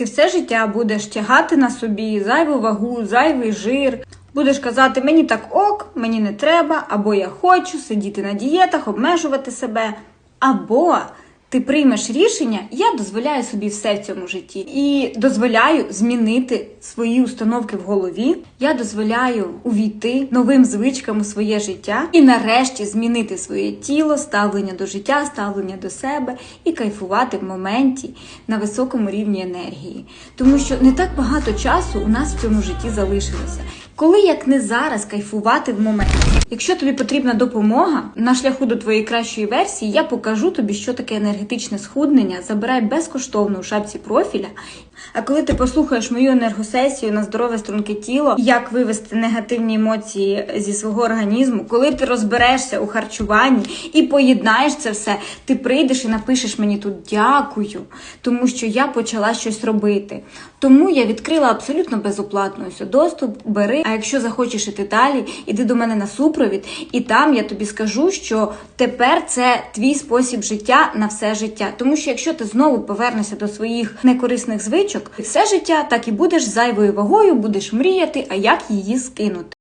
Ти все життя будеш тягати на собі зайву вагу, зайвий жир. Будеш казати, мені так ок, мені не треба, або я хочу сидіти на дієтах, обмежувати себе. Або ти приймеш рішення, я дозволяю собі все в цьому житті і дозволяю змінити свої установки в голові. Я дозволяю увійти новим звичкам у своє життя і нарешті змінити своє тіло, ставлення до життя, ставлення до себе і кайфувати в моменті на високому рівні енергії. Тому що не так багато часу у нас в цьому житті залишилося. Коли як не зараз кайфувати в моменті. Якщо тобі потрібна допомога на шляху до твоєї кращої версії, я покажу тобі, що таке енергетичне схуднення. Забирай безкоштовно у шапці профіля. А коли ти послухаєш мою енергосесію на здорове струнке тіло, як вивести негативні емоції зі свого організму, коли ти розберешся у харчуванні і поєднаєш це все, ти прийдеш і напишеш мені тут дякую, тому що я почала щось робити. Тому я відкрила абсолютно безоплатно ось доступ. Бери. А якщо захочеш іти далі, іди до мене на супровід, і там я тобі скажу, що тепер це твій спосіб життя на все життя. Тому що якщо ти знову повернешся до своїх некорисних звичок, все життя так і будеш зайвою вагою, будеш мріяти, а як її скинути.